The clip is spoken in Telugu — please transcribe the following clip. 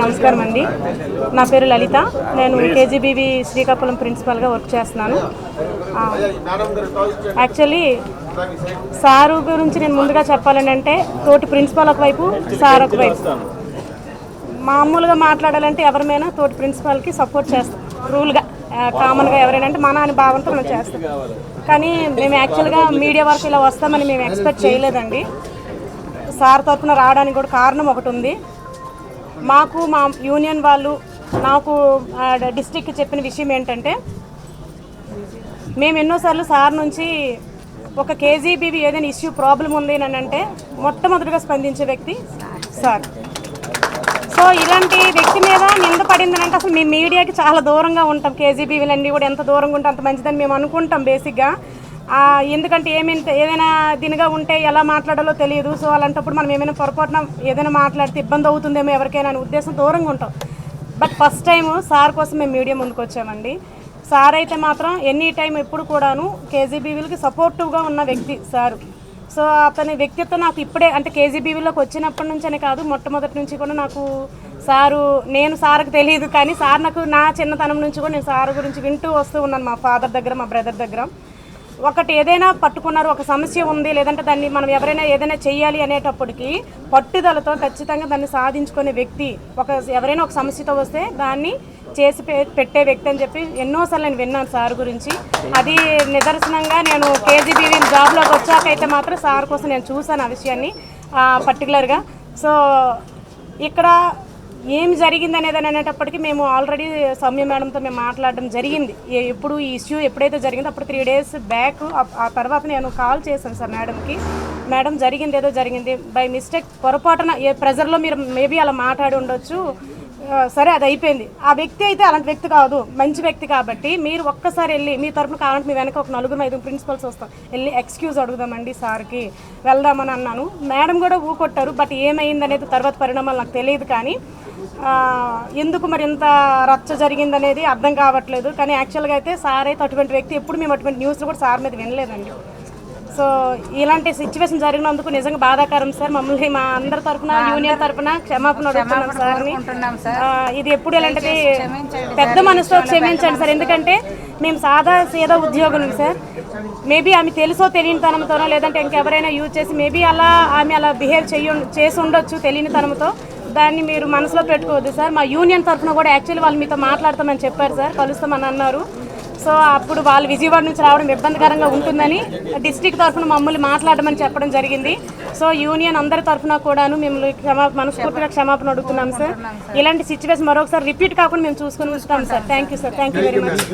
నమస్కారం అండి. నా పేరు లలిత. నేను కేజీబీవి శ్రీకాకుళం ప్రిన్సిపల్గా వర్క్ చేస్తున్నాను. యాక్చువల్లీ సారు గురించి నేను ముందుగా చెప్పాలని అంటే తోటి ప్రిన్సిపల్ ఒకవైపు సార్ ఒకవైపు. మామూలుగా మాట్లాడాలంటే ఎవరిమైనా తోటి ప్రిన్సిపాల్కి సపోర్ట్ చేస్తాం. రూల్గా కామన్గా ఎవరైనా అంటే మన అని భావంతో మనం చేస్తాం. కానీ మేము యాక్చువల్గా మీడియా వరకు ఇలా వస్తామని మేము ఎక్స్పెక్ట్ చేయలేదండి. సార్ తరఫున రావడానికి కూడా కారణం ఒకటి ఉంది. మాకు మా యూనియన్ వాళ్ళు నాకు డిస్టిక్ చెప్పిన విషయం ఏంటంటే మేము ఎన్నోసార్లు సార్ నుంచి ఒక కేజీబీవి ఏదైనా ఇష్యూ ప్రాబ్లం ఉంది అని అంటే మొట్టమొదటిగా స్పందించే వ్యక్తి సార్. సో ఇలాంటి వ్యక్తి మీద నింద పడిందని అంటే అసలు మేము మీడియాకి చాలా దూరంగా ఉంటాం. కేజీబీవీలు అన్నీ కూడా ఎంత దూరంగా ఉంటే అంత మంచిదని మేము అనుకుంటాం బేసిక్గా. ఎందుకంటే ఏమైనా ఏదైనా దీనిగా ఉంటే ఎలా మాట్లాడాలో తెలియదు. సో అలాంటప్పుడు మనం ఏమైనా పొరపాటున ఏదైనా మాట్లాడితే ఇబ్బంది అవుతుందేమో ఎవరికైనా అనే ఉద్దేశం దూరంగా ఉంటాం. బట్ ఫస్ట్ టైం సార్ కోసం మేము మీడియా ముందుకు వచ్చామండి. సార్ అయితే మాత్రం ఎనీ టైం ఎప్పుడు కూడాను కేజీబీవీలకి సపోర్టివ్గా ఉన్న వ్యక్తి సారు. సో అతని వ్యక్తిత్వం నాకు ఇప్పుడే అంటే కేజీబీవీలోకి వచ్చినప్పటి నుంచనే కాదు మొట్టమొదటి నుంచి కూడా నాకు సారు నేను సార్కి తెలియదు కానీ సార్ నాకు నా చిన్నతనం నుంచి కూడా నేను సార్ గురించి వింటూ వస్తూ ఉన్నాను మా ఫాదర్ దగ్గర మా బ్రదర్ దగ్గర. ఒకటి ఏదైనా పట్టుకున్నారు ఒక సమస్య ఉంది లేదంటే దాన్ని మనం ఎవరైనా ఏదైనా చేయాలి అనేటప్పటికి పట్టుదలతో ఖచ్చితంగా దాన్ని సాధించుకునే వ్యక్తి ఒక ఎవరైనా ఒక సమస్యతో వస్తే దాన్ని చేసి పె- పెట్టే వ్యక్తి అని చెప్పి ఎన్నోసార్లు నేను విన్నాను సార్ గురించి. అది నిదర్శనంగా నేను కేజీబీవీ జాబ్లోకి వచ్చాకైతే మాత్రం సార్ కోసం నేను చూశాను ఆ విషయాన్ని పర్టికులర్గా సో ఇక్కడ ఏం జరిగింది అనేది అని అనేటప్పటికీ మేము ఆల్రెడీ సౌమ్య మేడంతో మేము మాట్లాడడం జరిగింది. ఎప్పుడు ఈ ఇష్యూ ఎప్పుడైతే జరిగిందో అప్పుడు త్రీ డేస్ బ్యాక్ ఆ తర్వాత నేను కాల్ చేశాను సార్ మేడంకి. మేడం జరిగింది ఏదో జరిగింది. బై మిస్టేక్ పొరపాటున ఏ ప్రెజర్లో మీరు మేబీ అలా మాట్లాడి ఉండొచ్చు. సరే అది అయిపోయింది. ఆ వ్యక్తి అయితే అలాంటి వ్యక్తి కాదు. మంచి వ్యక్తి కాబట్టి మీరు ఒక్కసారి వెళ్ళి మీ తరపున కావాలంటే మీ వెనక ఒక నలుగురు ఐదు ప్రిన్సిపల్స్ వస్తాం వెళ్ళి ఎక్స్క్యూజ్ అడుగుదామండి సార్కి. వెళ్దామని అన్నాను. మేడం కూడా ఊకొట్టారు బట్ ఏమైంది అనేది తర్వాత పరిణామాలు నాకు తెలియదు కానీ ఎందుకు మరి ఇంత రచ్చ జరిగిందనేది అర్థం కావట్లేదు. కానీ యాక్చువల్గా అయితే సార్ అయితే అటువంటి వ్యక్తి ఎప్పుడు మేము అటువంటి న్యూస్లు కూడా సార్ మీద వినలేదండి. సో ఇలాంటి సిచ్యువేషన్ జరిగినందుకు నిజంగా బాధాకరం సార్. మమ్మల్ని మా అందరి తరఫున యూనియన్ తరఫున క్షమాపణ అడుగుతున్నాం సార్ని ఆ, ఇది ఎప్పుడు ఇలాంటిది పెద్ద మనసుతో క్షమించండి సార్. ఎందుకంటే మేము సాదా సీదా ఉద్యోగులు సార్. మేబీ ఆమె తెలుసో తెలియని తనంతోనో లేదంటే ఇంకెవరైనా యూజ్ చేసి మేబీ అలా ఆమె అలా బిహేవ్ చేయ చేసి ఉండొచ్చు తెలియని తనంతో దాన్ని మీరు మనసులో పెట్టుకోవద్దు సార్. మా యూనియన్ తరఫున కూడా యాక్చువల్లీ వాళ్ళు మీతో మాట్లాడతామని చెప్పారు సార్. కలుస్తామని అన్నారు. సో అప్పుడు వాళ్ళు విజయవాడ నుంచి రావడం ఇబ్బందికరంగా ఉంటుందని డిస్టిక్ తరఫున మమ్మల్ని మాట్లాడమని చెప్పడం జరిగింది. సో యూనియన్ అందరి తరఫున కూడాను మిమ్మల్ని క్షమా మనస్ఫూర్తిగా క్షమాపణ అడుగుతున్నాం సార్. ఇలాంటి సిచ్యువేషన్ మరొకసారి రిపీట్ కాకుండా మేము చూసుకుని ఉంటాం sir. Thank you sir thank you very much